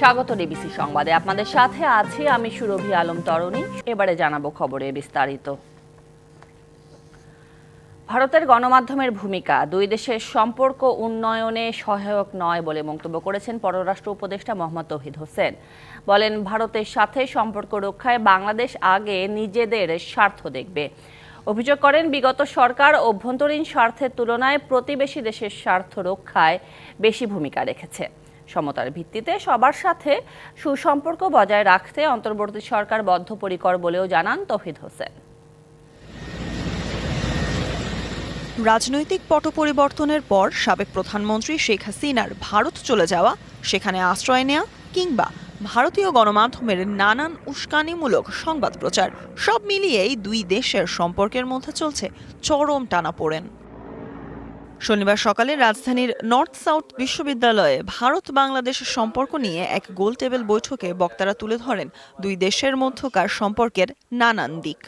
স্বাগত ডিবিসি সংবাদে। আপনাদের সাথে আছি আমি সুরভি আলম তরণী। এবারে জানাব খবরে বিস্তারিত। ভারতের গণমাধ্যমের ভূমিকা, দুই দেশের সম্পর্ক উন্নয়নে সহায়ক নয় বলে মন্তব্য করেছেন পররাষ্ট্র উপদেষ্টা মোহাম্মদ তৌহিদ হোসেন। বলেন, ভারতের সাথে সম্পর্ক রক্ষায় বাংলাদেশ আগে নিজেদের স্বার্থ দেখবে। অভিযোগ করেন, বিগত সরকার অভ্যন্তরীণ স্বার্থের তুলনায় প্রতিবেশী দেশের স্বার্থ রক্ষায় বেশি ভূমিকা রেখেছে। সমতার ভিত্তিতে সবার সাথে সুসম্পর্ক বজায় রাখতে অন্তর্বর্তী সরকার বদ্ধপরিকর বলেও জানান তৌহিদ হোসেন। রাজনৈতিক পট পরিবর্তনের পর সাবেক প্রধানমন্ত্রী শেখ হাসিনার ভারত চলে যাওয়া, সেখানে আশ্রয় নেওয়া কিংবা ভারতীয় গণমাধ্যমের নানান উস্কানিমূলক সংবাদ প্রচার, সব মিলিয়েই দুই দেশের সম্পর্কের মধ্যে চলছে চরম টানাপোড়েন। শনিবার সকালে রাজধানীর নর্থ সাউথ বিশ্ববিদ্যালয়ে ভারত বাংলাদেশ সম্পর্ক নিয়ে এক গোল টেবিল বৈঠকে বক্তারা তুলে ধরেন দুই দেশের মধ্যকার সম্পর্কের নানান দিক।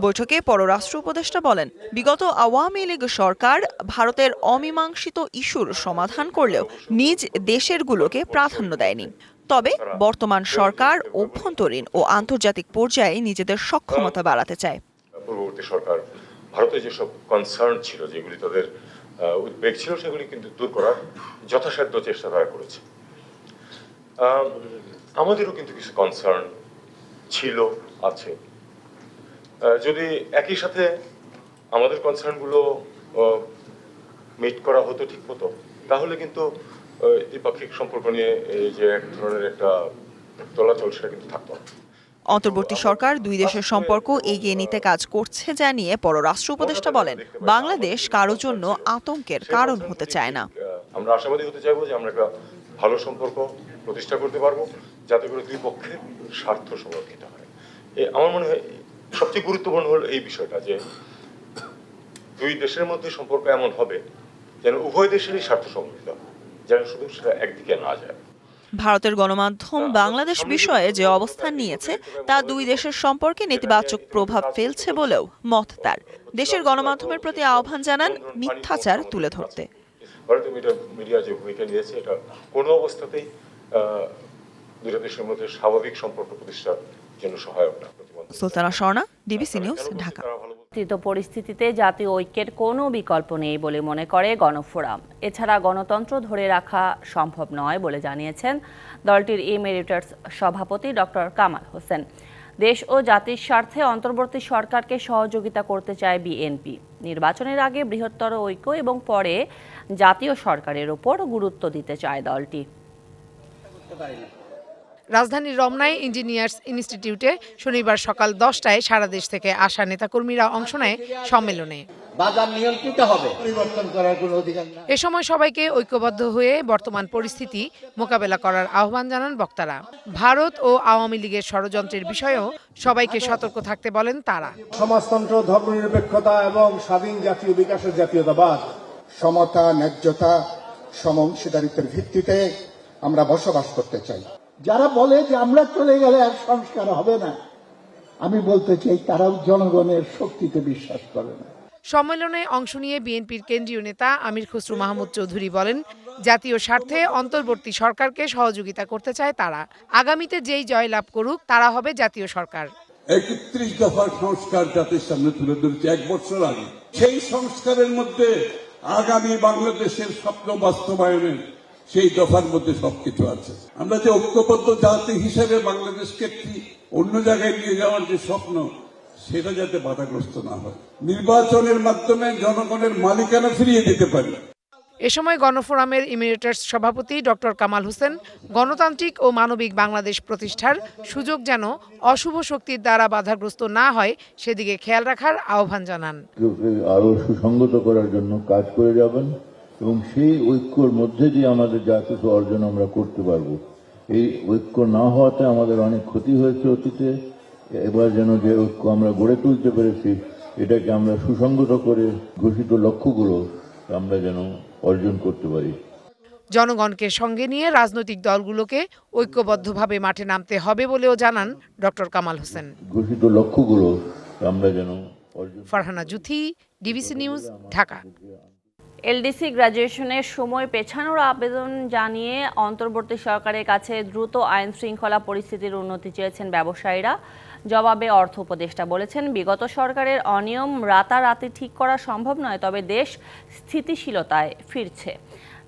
বৈঠকে পররাষ্ট্র উপদেষ্টা বলেন, বিগত আওয়ামী লীগ সরকার ভারতের অমীমাংসিত ইস্যুর সমাধান করলেও নিজ দেশেরগুলোকে প্রাধান্য দেয়নি। তবে বর্তমান সরকার অভ্যন্তরীণ ও আন্তর্জাতিক পর্যায়ে নিজেদের সক্ষমতা বাড়াতে চায়। পূর্ববর্তী সরকার ভারতের যেসব কনসার্ন ছিল, যেগুলি তাদের উদ্বেগ ছিল, সেগুলি কিন্তু দূর করার যথাসাধ্য চেষ্টা তারা করেছে। আমাদেরও কিন্তু কিছু কনসার্ন ছিল, আছে। যদি একই সাথে আমাদের কনসার্নগুলো মিট করা হতো ঠিক মতো, তাহলে কিন্তু দ্বিপাক্ষিক সম্পর্ক নিয়ে যে এক ধরনের একটা চলাচল, সেটা কিন্তু থাকতো না। অন্তর্বর্তী সরকার দুই দেশের সম্পর্ক এগিয়ে নিতে কাজ করছে জানিয়ে পররাষ্ট্র উপদেষ্টা বলেন, বাংলাদেশ কারও জন্য আতঙ্কের কারণ হতে চায় না। আমরা আশাবাদী হতে চাইব যে আমরা একটা ভালো সম্পর্ক প্রতিষ্ঠা করতে পারব, যাতে করে দুই পক্ষের স্বার্থ সংরক্ষিত হয়। আমার মনে হয় সবচেয়ে গুরুত্বপূর্ণ হল এই বিষয়টা যে দুই দেশের মধ্যে সম্পর্ক এমন হবে যেন উভয় দেশেরই স্বার্থ সংরক্ষিত যেন শুধু সেটা একদিকে না যায়। ভারতের গণমাধ্যম বাংলাদেশ বিষয়ে যে অবস্থান নিয়েছে তা দুই দেশের সম্পর্কে নেতিবাচক প্রভাব ফেলছে বলেও মত তার। দেশের গণমাধ্যমের প্রতি আহ্বান জানান মিথ্যাচার তুলে ধরতে। ভারতীয় মিডিয়া যে ভূমিকা নিয়েছে এটা কোনো অবস্থাতেই দুটো দেশের মধ্যে স্বাভাবিক সম্পর্ক প্রতিষ্ঠার জন্য সহায়ক না সুলতানা স্বর্ণা ডিবিসি নিউজ ঢাকা। পরিস্থিতিতে জাতীয় ঐক্যের কোনো বিকল্প নেই বলে মনে করে গণফোরাম। এছাড়া গণতন্ত্র ধরে রাখা সম্ভব নয় বলে জানিয়েছেন দলটির ইমেরিটার্স সভাপতি ডক্টর কামাল হোসেন। দেশ ও জাতির স্বার্থে অন্তর্বর্তী সরকারকে সহযোগিতা করতে চায় বিএনপি। নির্বাচনের আগে বৃহত্তর ঐক্য এবং পরে জাতীয় সরকারের ওপর গুরুত্ব দিতে চায় দলটি। রাজধানীর রমনায় ইঞ্জিনিয়ার্স ইনস্টিটিউটে শনিবার সকাল দশটায় সারা দেশ থেকে আসা নেতাকর্মীরা অংশ নেয় সম্মেলনে। বাজার নিয়ন্ত্রিত হবে। পরিবর্তন করার কোনো অধিকার না এ সময় সবাইকে ঐক্যবদ্ধ হয়ে বর্তমান পরিস্থিতি মোকাবেলা করার আহ্বান জানান বক্তারা। ভারত ও আওয়ামী লীগের ষড়যন্ত্রের বিষয়েও সবাইকে সতর্ক থাকতে বলেন তারা। সমাজতন্ত্র ধর্মনিরপেক্ষতা এবং স্বাধীন জাতীয় বিকাশের জাতীয়তাবাদ সমতা ন্যায্যতা সম অংশীদারিত্বের ভিত্তিতে আমরা বসবাস করতে চাই। যারা বলে যে আমরা চলে গেলে আর সংস্কার হবে না আমি বলতে চাই তারাও জনগণের শক্তিতে বিশ্বাস করে না। সম্মেলনে অংশ নিয়ে বিএনপির কেন্দ্রীয় নেতা আমির খসরু মাহমুদ চৌধুরী বলেন জাতীয় স্বার্থে অন্তর্বর্তী সরকারকে সহযোগিতা করতে চায় তারা। আগামীতে যেই জয়লাভ করুক তারা হবে জাতীয় সরকার। একত্রিশ দফার সংস্কার জাতির সামনে তুলে ধরেছে এক বছর আগে। সেই সংস্কারের মধ্যে আগামী বাংলাদেশের স্বপ্ন বাস্তবায়নের সেই দফার মধ্যে সবকিছু আছে। আমরা যে ঐক্যবদ্ধ জাতি হিসেবে বাংলাদেশকে একটি অন্য জায়গায় নিয়ে যাওয়ার যে স্বপ্ন সেটা যাতে বাধাগ্রস্ত না হয়। নির্বাচনের মাধ্যমে জনগণের মালিকানা ফিরিয়ে দিতে পারি। এ সময় গণফোরামের ইমিরেটার্স সভাপতি ডক্টর কামাল হোসেন গণতান্ত্রিক ও মানবিক বাংলাদেশ প্রতিষ্ঠার সুযোগ যেন অশুভ শক্তির দ্বারা বাধাগ্রস্ত না হয় সেদিকে খেয়াল রাখার আহ্বান জানান। আরও সুসংগত করার জন্য কাজ করে যাবেন। এবং সেই ঐক্যর মধ্যে দিয়ে আমাদের যা কিছু অর্জন আমরা করতে পারব। এই ঐক্য না হওয়াতে আমাদের অনেক ক্ষতি হয়েছে অতীতে। এবার যেন যে ঐক্য আমরা গড়ে তুলতে পেরেছি এটাকে আমরা সুসংগত করে ঘোষিত লক্ষ্যগুলো আমরা যেন অর্জন করতে পারি। জনগণকে সঙ্গে নিয়ে রাজনৈতিক দলগুলোকে ঐক্যবদ্ধভাবে মাঠে নামতে হবে বলেও জানান ডক্টর কামাল হোসেন। ঘোষিত লক্ষ্যগুলো আমরা যেন Farhana Juthi DBC news Dhaka. LDC গ্র্যাজুয়েশনের সময় পেছানোর আবেদন জানিয়ে অন্তর্বর্তী সরকারের কাছে দ্রুত আইন শৃঙ্খলা পরিস্থিতির উন্নতি চেয়েছেন ব্যবসায়ীরা। জবাবে অর্থ উপদেষ্টা বলেছেন, বিগত সরকারের অনিয়ম রাতারাতি ঠিক করা সম্ভব নয়, তবে দেশ স্থিতিশীলতায় ফিরছে।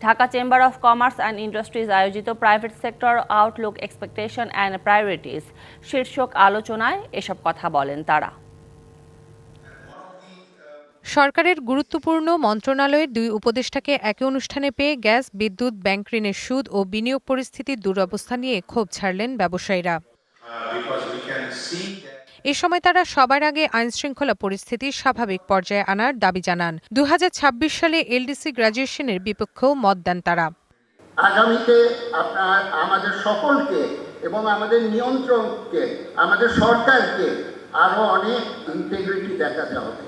Dhaka chamber of commerce and industries আয়োজিত private sector outlook expectation and priorities শীর্ষক আলোচনায় এসব কথা বলেন তারা। সরকারের গুরুত্বপূর্ণ মন্ত্রণালয়ের দুই উপদেষ্টাকে একই অনুষ্ঠানে পেয়ে গ্যাস, বিদ্যুৎ, ব্যাংক ঋণের সুদ ও বিনিয়োগ পরিস্থিতির দুরবস্থা নিয়ে ক্ষোভ ছাড়লেন ব্যবসায়ীরা। এ সময় তারা সবার আগে আইনশৃঙ্খলা পরিস্থিতি স্বাভাবিক পর্যায়ে আনার দাবি জানান। দু হাজার ছাব্বিশ সালে এলডিসি গ্র্যাজুয়েশনের বিপক্ষেও মত দেন তারা। আগামীতে আপনার আমাদের সকলকে এবং আমাদের নিয়ন্ত্রণকে আমাদের সরকারকে আরও অনেক ইন্টিগ্রিটি দেখাতে হবে।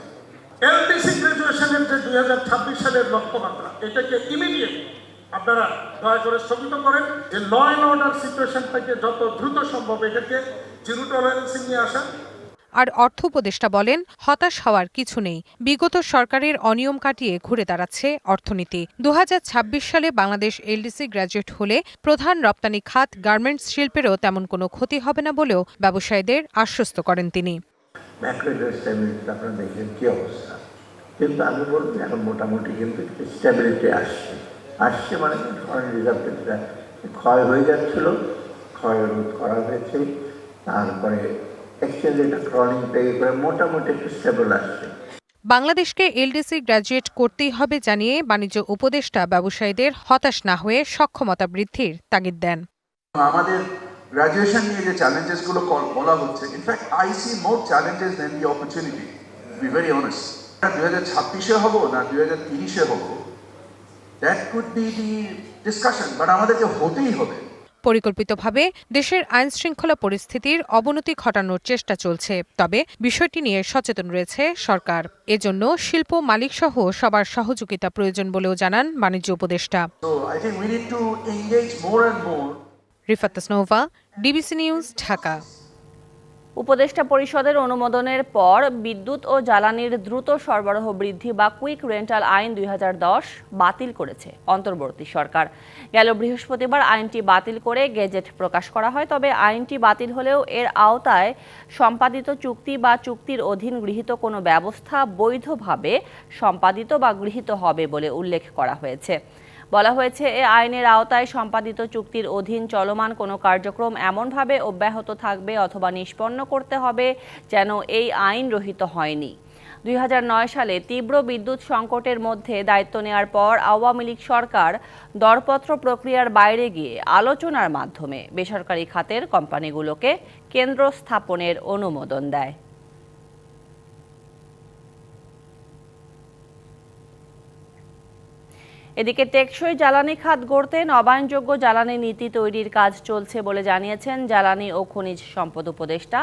গ্রাজুয়েশনের যে দুই হাজার ছাব্বিশ সালের লক্ষ্যমাত্রা, এটাকে ইমিডিয়েট আপনারা দয়া করে স্থগিত করেন যে ল অ্যান্ড অর্ডার যত দ্রুত সম্ভব এটাকে জিরো নিয়ে আর অর্থ উপদেষ্টা বলেন, হতাশ হওয়ার কিছু নেই। বিগত সরকারের অনিয়ম কাটিয়ে ঘুরে দাঁড়াচ্ছে অর্থনীতি। দু হাজার ছাব্বিশ সালে বাংলাদেশ এলডিসি গ্র্যাজুয়েট হলে প্রধান রপ্তানি খাত গার্মেন্টস শিল্পেরও তেমন কোনো ক্ষতি হবে না বলেও ব্যবসায়ীদের আশ্বস্ত করেন তিনি। ম্যাক্রোইডার স্ট্যাবিলিটি আপনারা দেখেন কি অবস্থা। কিন্তু আমি বলব এখন মোটামুটি কিন্তু স্ট্যাবিলিটি আসছে। আসছে মানে ফরেন রিজার্ভ যেটা ক্ষয় হয়ে যাচ্ছিল ক্ষয় রোধ করা হয়েছে। তারপরে এক্সচেঞ্জ রেট ক্রলিং পে করে মোটামুটি একটু স্টেবল আসছে। বাংলাদেশকে এলডিসি গ্র্যাজুয়েট করতেই হবে জানিয়ে বাণিজ্য উপদেষ্টা ব্যবসায়ীদের হতাশ না হয়ে সক্ষমতা বৃদ্ধির তাগিদ দেন। আমাদের গ্রাজুয়েশন নিয়ে যে চ্যালেঞ্জেসগুলো বলা হচ্ছে in fact I see more challenges then the opportunity be very honest দুই হাজার ছাব্বিশে হব না দুই হাজার তিরিশে হব that could be the discussion but আমাদেরকে হতেই হবে। পরিকল্পিতভাবে দেশের আইন শৃঙ্খলা পরিস্থিতির অবনতি ঘটানোর চেষ্টা চলছে তবে বিষয়টি নিয়ে সচেতন রয়েছে সরকার। এজন্য শিল্প মালিকসহ সবার সহযোগিতা প্রয়োজন বলেও জানান বাণিজ্য উপদেষ্টা। Rifat DBC news, Dhaka. উপদেষ্টা পরিষদের অনুমোদনের পর বিদ্যুৎ ও জ্বালানির দ্রুত সরবরাহ বৃদ্ধি বা কুইক রেন্টাল আইন দুই হাজার দশ বাতিল করেছে অন্তর্বর্তী সরকার। গেল বৃহস্পতিবার আইনটি বাতিল করে গেজেট প্রকাশ করা হয়, তবে আইনটি বাতিল হলেও এর আওতায় সম্পাদিত চুক্তি বা চুক্তির অধীন গৃহীত কোনো ব্যবস্থা বৈধভাবে সম্পাদিত বা গৃহীত হবে বলে উল্লেখ করা হয়েছে। বলা হয়েছে, এ আইনের আওতায় সম্পাদিত চুক্তির অধীন চলমান কোনো কার্যক্রম এমনভাবে অব্যাহত থাকবে অথবা নিষ্পন্ন করতে হবে যেন এই আইন রহিত হয়নি। দুই হাজার নয় সালে তীব্র বিদ্যুৎ সংকটের মধ্যে দায়িত্ব নেওয়ার পর আওয়ামী লীগ সরকার দরপত্র প্রক্রিয়ার বাইরে গিয়ে আলোচনার মাধ্যমে বেসরকারি খাতের কোম্পানিগুলোকে কেন্দ্র স্থাপনের অনুমোদন দেয়। এদিকে টেকসই জ্বালানি খাত গড়তে নবায়নযোগ্য জ্বালানি নীতি তৈরির কাজ চলছে বলে জানিয়েছেন জ্বালানি ও খনিজ সম্পদ উপদেষ্টা।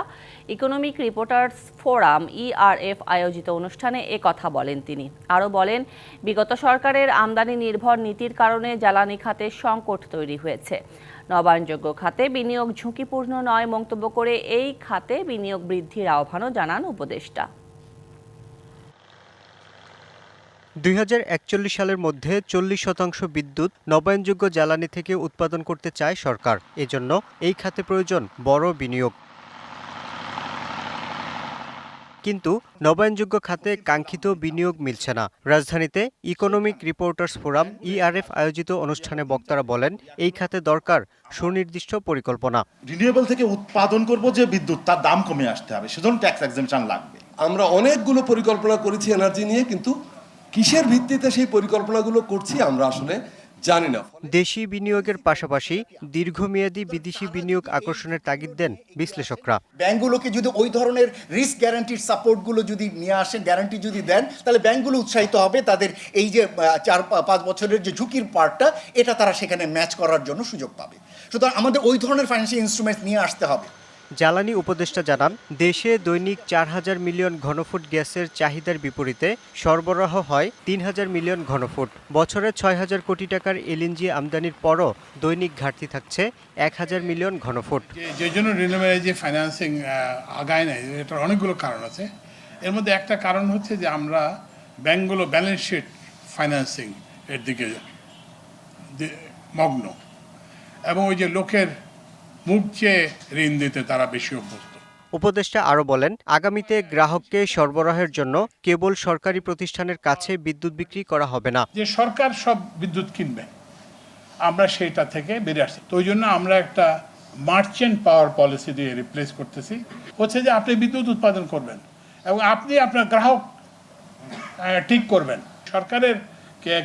ইকোনমিক রিপোর্টার্স ফোরাম ইআরএফ আয়োজিত অনুষ্ঠানে এ কথা বলেন তিনি। আরও বলেন, বিগত সরকারের আমদানি নির্ভর নীতির কারণে জ্বালানি খাতে সংকট তৈরি হয়েছে। নবায়নযোগ্য খাতে বিনিয়োগ ঝুঁকিপূর্ণ নয় মন্তব্য করে এই খাতে বিনিয়োগ বৃদ্ধির আহ্বানও জানান উপদেষ্টা। দুই হাজার একচল্লিশ সালের মধ্যে চল্লিশ শতাংশ বিদ্যুৎ নবায়নযোগ্য জ্বালানি থেকে উৎপাদন করতে চায় সরকার। এজন্য এই খাতে প্রয়োজন বড় বিনিয়োগ। কিন্তু নবায়নযোগ্য খাতে কাঙ্ক্ষিত বিনিয়োগ মিলছে না। রাজধানীতে ইকোনমিক রিপোর্টার্স ফোরাম ইআরএফ আয়োজিত অনুষ্ঠানে বক্তারা বলেন এই খাতে দরকার সুনির্দিষ্ট পরিকল্পনা। রিনিউয়েবল থেকে উৎপাদন করব যে বিদ্যুৎ তার দাম কমে আসতে হবে। সেজন্য ট্যাক্স এক্সামশন লাগবে। আমরা অনেকগুলো পরিকল্পনা করেছি এনার্জি নিয়ে কিন্তু কিসের ভিত্তিতে সেই পরিকল্পনাগুলো করছি আমরা আসলে জানি না। দেশি বিনিয়োগের পাশাপাশি দীর্ঘমেয়াদী বিদেশি বিনিয়োগ আকর্ষণের তাগিদ দেন বিশ্লেষকরা। ব্যাংকগুলোকে যদি ওই ধরনের রিস্ক গ্যারান্টির সাপোর্টগুলো যদি নিয়ে আসেন গ্যারান্টি যদি দেন তাহলে ব্যাংকগুলো উৎসাহিত হবে তাদের এই যে চার পাঁচ বছরের যে ঝুঁকির পার্টটা এটা তারা সেখানে ম্যাচ করার জন্য সুযোগ পাবে। সুতরাং আমাদের ওই ধরনের ফাইন্যান্সিয়াল ইনস্ট্রুমেন্টস নিয়ে আসতে হবে। জ্বালানি উপদেষ্টা জানান, দেশে দৈনিক চার হাজার মিলিয়ন ঘনফুট গ্যাসের চাহিদার বিপরীতে সরবরাহ হয় তিন হাজার মিলিয়ন ঘনফুট। বছরে ছয় হাজার কোটি টাকার এলএনজি আমদানির পরও দৈনিক ঘাটতি থাকছে এক হাজার মিলিয়ন ঘনফুট। যে জন্য ফাইন্যান্সিং আগায় নাই, এটার অনেকগুলো কারণ আছে। এর মধ্যে একটা কারণ হচ্ছে যে আমরা ব্যাংকগুলো ব্যালেন্স শিট ফাইন্যান্সিং এর দিকে মগ্ন। এবং ওই যে লোকের মুখ চেয়ে ঋণ দিতে তারা বেশি অভ্যস্ত। উপদেষ্টা আরও বলেন আগামীতে গ্রাহককে সরবরাহের জন্য কেবল সরকারি প্রতিষ্ঠানের কাছে বিদ্যুৎ বিক্রি করা হবে না। যে সরকার সব বিদ্যুৎ কিনবে আমরা সেইটা থেকে বেরিয়ে আসছি। তো ওই জন্য আমরা একটা মার্চেন্ট পাওয়ার পলিসি দিয়ে রিপ্লেস করতেছি। হচ্ছে যে আপনি বিদ্যুৎ উৎপাদন করবেন এবং আপনি আপনার গ্রাহক ঠিক করবেন। সরকারের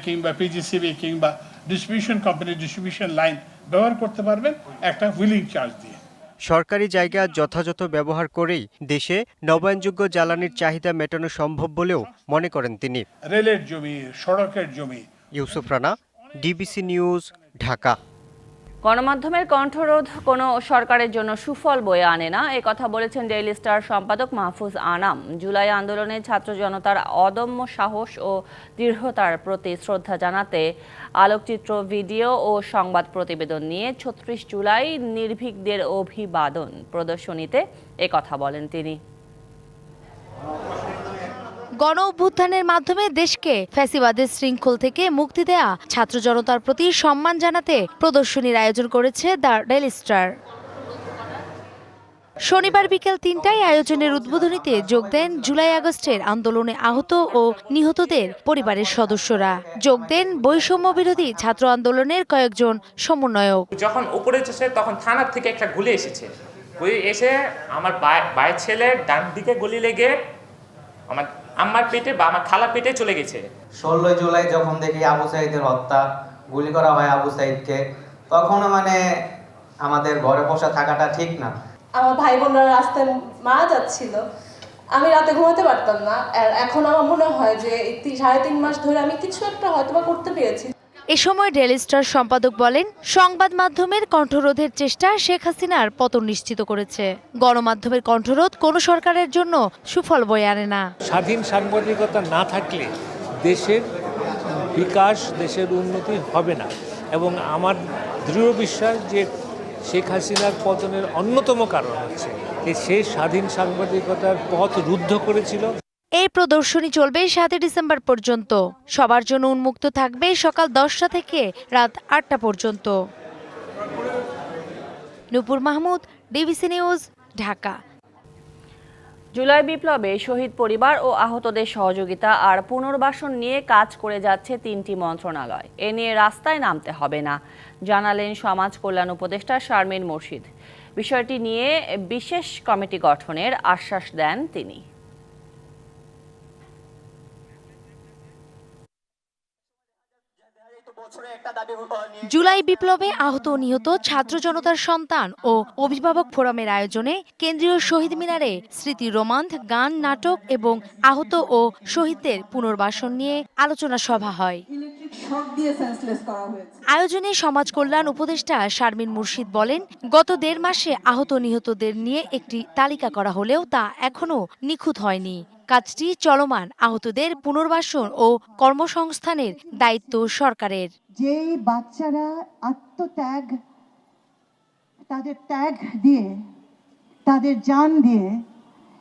কিংবা পিজিসিবি কিংবা ডিস্ট্রিবিউশন কোম্পানি ডিস্ট্রিবিউশন লাইন ব্যবহার করতে পারবেন একটা হুইলিং চার্জ দিয়ে। সরকারি জায়গা যথাযথ ব্যবহার করেই দেশে নবায়নযোগ্য জ্বালানির চাহিদা মেটানো সম্ভব বলেও মনে করেন তিনি। রেলের জমি সড়কের জমি। Yusuf Rana DBC news Dhaka. গণমাধ্যমের কণ্ঠরোধ কোনো সরকারের জন্য সুফল বয়ে আনে না। এ কথা বলেছেন ডেইলি স্টার সম্পাদক মাহফুজ আনাম। জুলাই আন্দোলনে ছাত্র জনতার অদম্য সাহস ও দৃঢ়তার প্রতি শ্রদ্ধা জানাতে আলোকচিত্র, ভিডিও ও সংবাদ প্রতিবেদন নিয়ে ছত্রিশ জুলাই নির্ভীকদের অভিবাদন প্রদর্শনীতে কথা বলেন তিনি। গণ অভ্যুত্থানের মাধ্যমে দেশকে ফ্যাসিবাদের শৃঙ্খল থেকে মুক্তি দেয়া, ছাত্র জনতার প্রতি সম্মান জানাতে প্রদর্শনীর আয়োজন করেছে দ্য ডেইলি স্টার। শনিবার বিকেল তিনটায় আয়োজনের উদ্বোধনীতে যোগ দেন জুলাই আগস্টের আন্দোলনে আহত ও নিহতদের পরিবারের সদস্যরা। যোগ দেন বৈষম্য বিরোধী ছাত্র আন্দোলনের কয়েকজন সমন্বয়ক। যখন উপরে তখন থানার থেকে একটা গুলি এসেছে। গুলি এসে আমার ছেলের ডান দিকে গুলি লেগে আমার আমার পেটে বা আমার খালা পেটে চলে গেছে। ষোলোই জুলাই যখন দেখি আবু সাইদের হত্যা গুলি করা হয় আবু সাইদকে তখন মানে আমাদের ঘরে বসে থাকাটা ঠিক না। আমার ভাই বোনরা রাস্তায় মারা যাচ্ছিল। আমি রাতে ঘুমাতে পারতাম না। আর এখন আমার মনে হয় যে এই তি- সাড়ে তিন মাস ধরে আমি কিছু একটা হয়তোবা করতে পেরেছি। এ সময় ডেইলি স্টার সম্পাদক বলেন, সংবাদ মাধ্যমের কণ্ঠরোধের চেষ্টা শেখ হাসিনার পতন নিশ্চিত করেছে। গণমাধ্যমের কণ্ঠরোধ কোনো সরকারের জন্য সুফল বয়ে আনে না। স্বাধীন সাংবাদিকতা না থাকলে দেশের বিকাশ, দেশের উন্নতি হবে না। এবং আমার দৃঢ় বিশ্বাস যে শেখ হাসিনার পতনের অন্যতম কারণ হচ্ছে যে সে স্বাধীন সাংবাদিকতার পথ রুদ্ধ করেছিল। এই প্রদর্শনী চলবে সাতই ডিসেম্বর পর্যন্ত। সবার জন্য উন্মুক্ত থাকবে সকাল দশটা থেকে রাত আটটা পর্যন্ত। Nupur Mahmud, DBC news, Dhaka. July বিপ্লবে শহীদ পরিবার ও আহতদের সহযোগিতা আর পুনর্বাসন নিয়ে কাজ করে যাচ্ছে তিনটি মন্ত্রণালয়। এ নিয়ে রাস্তায় নামতে হবে না, জানালেন সমাজ কল্যাণ উপদেষ্টা শারমিন মুর্শিদ। বিষয়টি নিয়ে বিশেষ কমিটি গঠনের আশ্বাস দেন তিনি। জুলাই বিপ্লবে আহত নিহত ছাত্র জনতার সন্তান ও অভিভাবক ফোরামের আয়োজনে কেন্দ্রীয় শহীদ মিনারে স্মৃতি রোমান্থ গান নাটক এবং আহত ও শহীদদের পুনর্বাসন নিয়ে আলোচনা সভা হয়। আয়োজনে সমাজ কল্যাণ উপদেষ্টা শারমিন মুর্শিদ বলেন গত দেড় মাসে আহত নিহতদের নিয়ে একটি তালিকা করা হলেও তা এখনও নিখুঁত হয়নি। কাজটি চলমান আহতদের পুনর্বাসন ও কর্মসংস্থানের দায়িত্ব সরকারের। যে বাচ্চারা আত্মত্যাগ, তাদের ত্যাগ দিয়ে, তাদের জান দিয়ে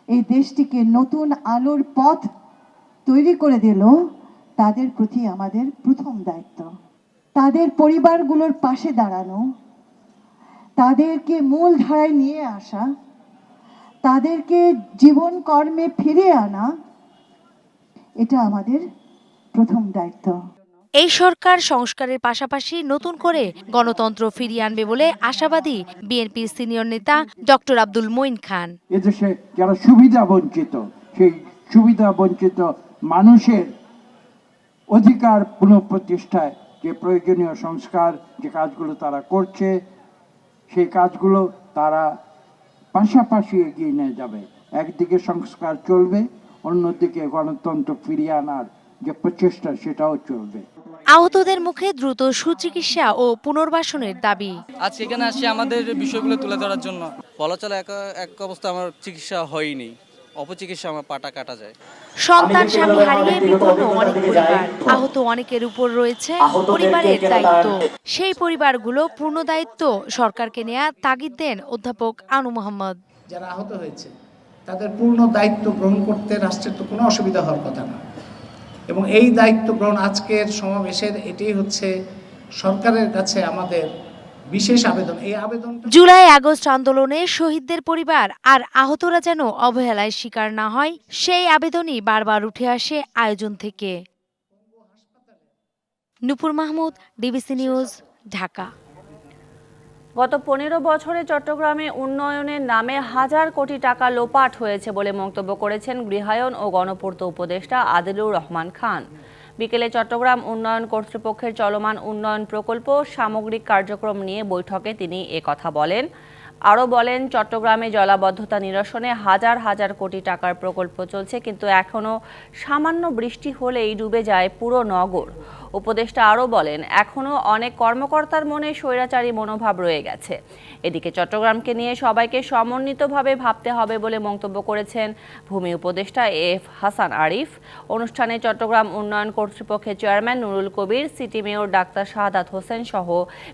এই দেশটিকে নতুন আলোর পথ তৈরি করে দিল, তাদের প্রতি আমাদের প্রথম দায়িত্ব। তাদের পরিবারগুলোর পাশে দাঁড়ানো, তাদেরকে মূল ধারায় নিয়ে আসা তাদেরকে জীবন কর্মে ফিরে আনা এটা আমাদের প্রথম দায়িত্ব। এই সরকার সংস্কারের পাশাপাশি নতুন করে গণতন্ত্র ফিরিয়ে আনবে বলে আশাবাদী বিএনপির সিনিয়র নেতা ডক্টর আব্দুল মঈন খান। এদেশে যারা সুবিধা বঞ্চিত সেই সুবিধা বঞ্চিত মানুষের অধিকার পুনঃপ্রতিষ্ঠায় যে প্রয়োজনীয় সংস্কার যে কাজগুলো তারা করছে সেই কাজগুলো তারা পাশাপাশি এগিয়ে নিয়ে যাবে। একদিকে সংস্কার চলবে অন্যদিকে গণতন্ত্র ফিরিয়ে আনার যে প্রচেষ্টা সেটাও চলবে। আহতদের মুখে দ্রুত সুচিকিৎসা ও পুনর্বাসনের দাবি। আজকে এখানে আসি আমাদের বিষয়গুলো তুলে ধরার জন্য। বলা চলে এক এক অবস্থা আমার চিকিৎসা হয়নি। অপচিকিৎসা আমার পাটা কাটা যায়। সন্তান স্বামী হারিয়ে বিপন্ন অনেক পরিবার। আহত অনেকের উপর রয়েছে পরিবারের দায়িত্ব। সেই পরিবারগুলো পূর্ণ দায়িত্ব সরকারকে নেয়া তাগিদ দেন অধ্যাপক আনু মোহাম্মদ। যারা আহত হয়েছে তাদের পূর্ণ দায়িত্ব গ্রহণ করতে রাষ্ট্রের তো কোনো অসুবিধা হওয়ার কথা না। এবং এই দায়িত্ব গ্রহণ আজকের সমাবেশের এটাই হচ্ছে সরকারের কাছে আমাদের বিশেষ আবেদন। এই আবেদন জুলাই আগস্ট আন্দোলনে শহীদদের পরিবার আর আহতরা যেন অবহেলায় শিকার না হয় সেই আবেদনই বারবার উঠে আসে আয়োজন থেকে। Nupur Mahmud DBC news Dhaka. গত পনেরো বছরে চট্টগ্রামে উন্নয়নের নামে হাজার কোটি টাকা লোপাট হয়েছে বলে মন্তব্য করেছেন গৃহায়ন ও গণপূর্ত উপদেষ্টা আদিলুর রহমান খান। বিকেলে চট্টগ্রাম উন্নয়ন কর্তৃপক্ষের চলমান উন্নয়ন প্রকল্প সামগ্রিক কার্যক্রম নিয়ে বৈঠকে তিনি কথা বলেন। আরও বলেন, চট্টগ্রামে জলাবদ্ধতা নিরসনে হাজার হাজার কোটি টাকার প্রকল্প চলছে, কিন্তু এখনও সামান্য বৃষ্টি হলেই ডুবে যায় পুরো নগর। উপদেষ্টা আরও বলেন, এখনও অনেক কর্মকর্তার মনে স্বৈরাচারী মনোভাব রয়ে গেছে। এদিকে চট্টগ্রামকে নিয়ে সবাইকে সমন্বিতভাবে ভাবতে হবে বলে মন্তব্য করেছেন ভূমি উপদেষ্টা এফ হাসান আরিফ। অনুষ্ঠানে চট্টগ্রাম উন্নয়ন কর্তৃপক্ষের chairman Nurul Kabir, city mayor doctor Shahadat Hossain সহ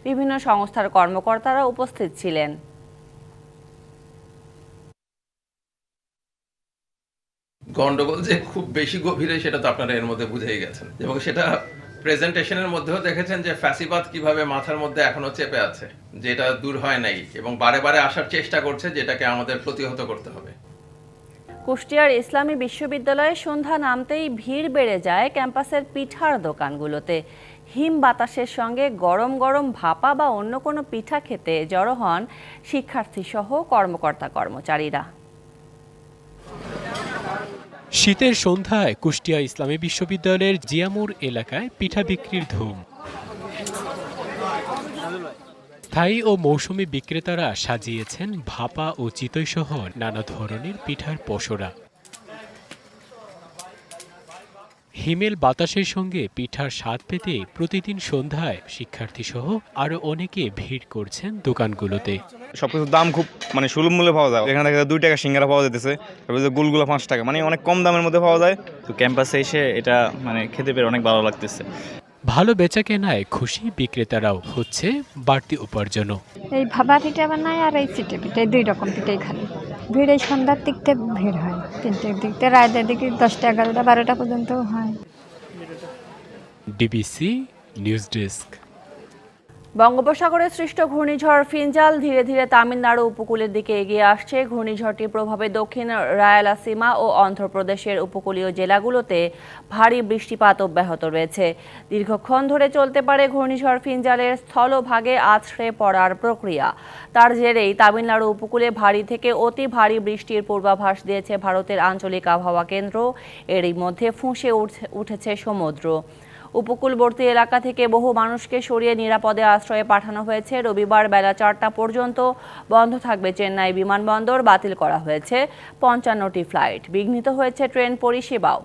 বিভিন্ন সংস্থার কর্মকর্তারা উপস্থিত ছিলেন। গন্ডগোল যে খুব বেশি গভীরে সেটা তো আপনারা এর মধ্যে বুঝেই গেছেন। এবং সেটা প্রেজেন্টেশনের মধ্যেও দেখেছেন যে ফ্যাসিবাদ কীভাবে মাথার মধ্যে এখনও চেপে আছে, যেটা দূর হয় নাই এবং বারে বারে আসার চেষ্টা করছে যেটাকে আমাদের প্রতিহত করতে হবে। কুষ্টিয়ার ইসলামী বিশ্ববিদ্যালয়ে সন্ধ্যা নামতেই ভিড় বেড়ে যায় ক্যাম্পাসের পিঠার দোকানগুলোতে। হিম বাতাসের সঙ্গে গরম গরম ভাপা বা অন্য কোনো পিঠা খেতে জড়ো হন শিক্ষার্থী সহ কর্মকর্তা কর্মচারীরা শীতের সন্ধ্যায় কুষ্টিয়া ইসলামী বিশ্ববিদ্যালয়ের জিয়ামুর এলাকায় পিঠা বিক্রির ধুম। স্থায়ী ও মৌসুমি বিক্রেতারা সাজিয়েছেন ভাপা ও চিতই সহ নানা ধরনের পিঠার পসরা হিমেল বাতাসের সঙ্গে পিঠার স্বাদ পেতে প্রতিদিন সন্ধ্যায় শিক্ষার্থী সহ আরও অনেকে ভিড় করছেন দোকানগুলোতে। সবকিছুর দাম খুব মানে সুলভ মূল্যে পাওয়া যায়। এখানে দেখা দুই টাকা সিঙ্গারা পাওয়া যেতেছে তারপরে গুলগুলো পাঁচ টাকা মানে অনেক কম দামের মধ্যে পাওয়া যায়। তো ক্যাম্পাসে এসে এটা মানে খেতে পেরে অনেক ভালো লাগতেছে। ভালো বেচা কেনায় খুশি বিক্রেতারাও হচ্ছে বাড়তি উপার্জনও। এই ভাবা পিঠা বানায় আর এই চিটে পিঠা দুই রকম পিঠাই খালি। ভিড় সন্ধ্যার দিকতে ভিড় হয়। তিনটের দিকতে রাতের দিকে দশটা, এগারোটা, বারোটা পর্যন্ত হয়। DBC news desk. বঙ্গোপসাগরে সৃষ্ট ঘূর্ণিঝড় ফিনজাল ধীরে ধীরে তামিলনাড়ু উপকূলের দিকে এগিয়ে আসছে। ঘূর্ণিঝড়টির প্রভাবে দক্ষিণ রায়ালাসীমা ও অন্ধ্রপ্রদেশের উপকূলীয় জেলাগুলোতে ভারী বৃষ্টিপাত অব্যাহত রয়েছে। দীর্ঘক্ষণ ধরে চলতে পারে ঘূর্ণিঝড় ফিনজালের স্থলভাগে আছড়ে পড়ার প্রক্রিয়া। তার জেরেই তামিলনাড়ু উপকূলে ভারী থেকে অতি ভারী বৃষ্টির পূর্বাভাস দিয়েছে ভারতের আঞ্চলিক আবহাওয়া কেন্দ্র। এরই মধ্যে ফুঁসে উঠেছে সমুদ্র। উপকূলবর্তী এলাকা থেকে বহু মানুষকে সরিয়ে নিরাপদে আশ্রয়ে পাঠানো হয়েছে। রবিবার বেলা চারটা পর্যন্ত বন্ধ থাকবে চেন্নাই বিমানবন্দর, বাতিল করা হয়েছে পঞ্চান্নটি ফ্লাইট। বিঘ্নিত হয়েছে ট্রেন পরিষেবাও।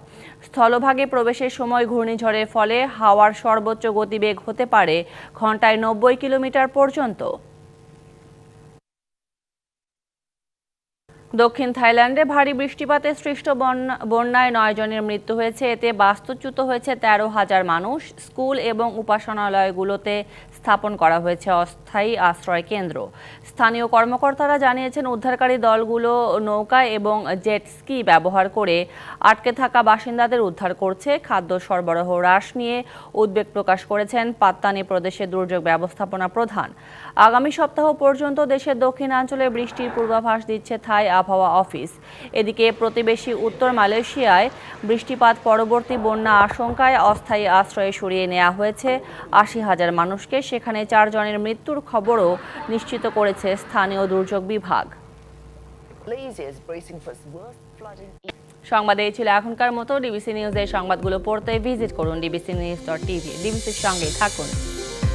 স্থলভাগে প্রবেশের সময় ঘূর্ণিঝড়ের ফলে হাওয়ার সর্বোচ্চ গতিবেগ হতে পারে ঘন্টায় নব্বই কিলোমিটার পর্যন্ত। দক্ষিণ থাইল্যান্ডে ভারী বৃষ্টিপাতে সৃষ্ট বন্যায় নয় জনের মৃত্যু হয়েছে। এতে বাস্তুচ্যুত হয়েছে তেরো হাজার মানুষ। স্কুল এবং উপাসনালয়গুলোতে স্থাপন করা হয়েছে অস্থায়ী আশ্রয় কেন্দ্র। স্থানীয় কর্মকর্তারা জানিয়েছেন, উদ্ধারকারী দলগুলো নৌকা এবং জেট স্কি ব্যবহার করে আটকে থাকা বাসিন্দাদের উদ্ধার করছে। খাদ্য সরবরাহ হ্রাস নিয়ে উদ্বেগ প্রকাশ করেছেন পাত্তানি প্রদেশের দুর্যোগ ব্যবস্থাপনা প্রধান। আগামী সপ্তাহ পর্যন্ত দেশের দক্ষিণাঞ্চলে বৃষ্টির পূর্বাভাস দিচ্ছে থাই আবহাওয়া অফিস। এদিকে প্রতিবেশী উত্তর মালয়েশিয়ায় বৃষ্টিপাত পরবর্তী বন্যা আশঙ্কায় অস্থায়ী আশ্রয়ে সরিয়ে নেওয়া হয়েছে। আশি হাজার মানুষকে সেখানে চারজনের মৃত্যুর খবরও নিশ্চিত করেছে স্থানীয় দুর্যোগ বিভাগ। সংবাদ এই ছিল এখনকার মতো। ডিবিসি নিউজের সংবাদগুলো পড়তে ভিজিট করুন ডিবিসি নিউজ ডট টিভি। ডিবিসির সঙ্গে থাকুন।